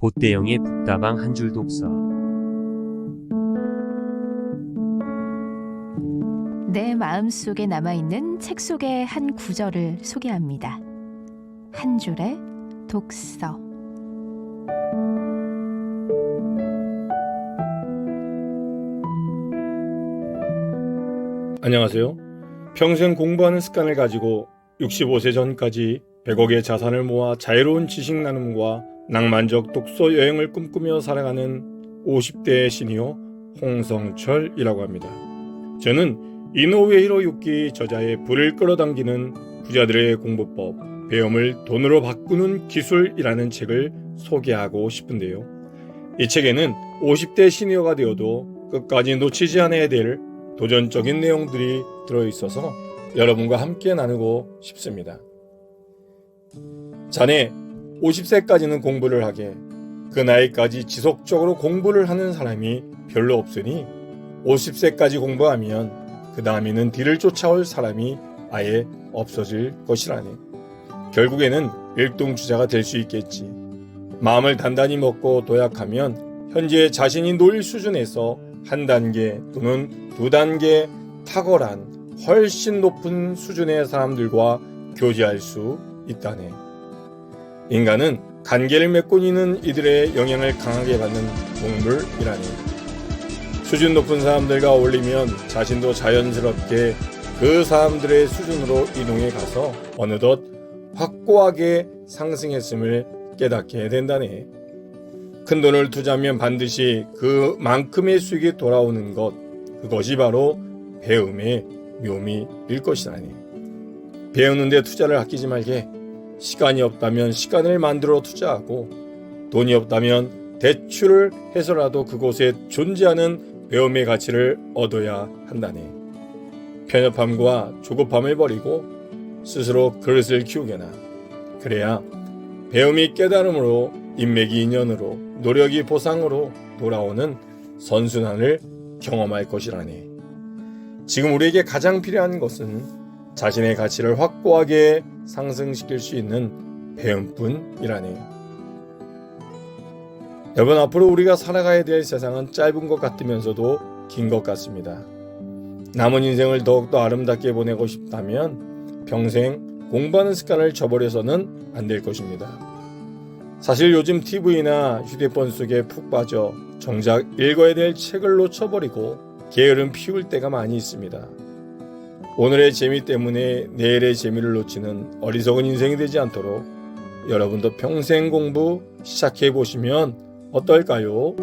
보대영의 북다방 한줄 독서. 내 마음속에 남아있는 책 속의 한 구절을 소개합니다. 한 줄의 독서. 안녕하세요. 평생 공부하는 습관을 가지고 65세 전까지 100억의 자산을 모아 자유로운 지식 나눔과 낭만적 독서 여행을 꿈꾸며 살아가는 50대의 시니어 홍성철이라고 합니다. 저는 이노웨이로 육기 저자의 불을 끌어당기는 부자들의 공부법, 배움을 돈으로 바꾸는 기술이라는 책을 소개하고 싶은데요. 이 책에는 50대 시니어가 되어도 끝까지 놓치지 않아야 될 도전적인 내용들이 들어있어서 여러분과 함께 나누고 싶습니다. 자네 50세까지는 공부를 하게 그 나이까지 지속적으로 공부를 하는 사람이 별로 없으니 50세까지 공부하면 그 다음에는 뒤를 쫓아올 사람이 아예 없어질 것이라네. 결국에는 일동주자가 될 수 있겠지. 마음을 단단히 먹고 도약하면 현재 자신이 놓일 수준에서 한 단계 또는 두 단계 탁월한 훨씬 높은 수준의 사람들과 교제할 수 있다네. 인간은 관계를 맺고 있는 이들의 영향을 강하게 받는 동물이라네. 수준 높은 사람들과 어울리면 자신도 자연스럽게 그 사람들의 수준으로 이동해 가서 어느덧 확고하게 상승했음을 깨닫게 된다네. 큰 돈을 투자하면 반드시 그만큼의 수익이 돌아오는 것, 그것이 바로 배움의 묘미일 것이라니. 배우는데 투자를 아끼지 말게. 시간이 없다면 시간을 만들어 투자하고, 돈이 없다면 대출을 해서라도 그곳에 존재하는 배움의 가치를 얻어야 한다네. 편협함과 조급함을 버리고 스스로 그릇을 키우게나. 그래야 배움이 깨달음으로 인맥이 인연으로 노력이 보상으로 돌아오는 선순환을 경험할 것이라니. 지금 우리에게 가장 필요한 것은 자신의 가치를 확고하게 상승시킬 수 있는 배움뿐이라니. 여러분 앞으로 우리가 살아가야 될 세상은 짧은 것 같으면서도 긴 것 같습니다. 남은 인생을 더욱더 아름답게 보내고 싶다면 평생 공부하는 습관을 저버려서는 안 될 것입니다. 사실 요즘 TV나 휴대폰 속에 푹 빠져 정작 읽어야 될 책을 놓쳐버리고 게으름 피울 때가 많이 있습니다. 오늘의 재미 때문에 내일의 재미를 놓치는 어리석은 인생이 되지 않도록 여러분도 평생 공부 시작해 보시면 어떨까요?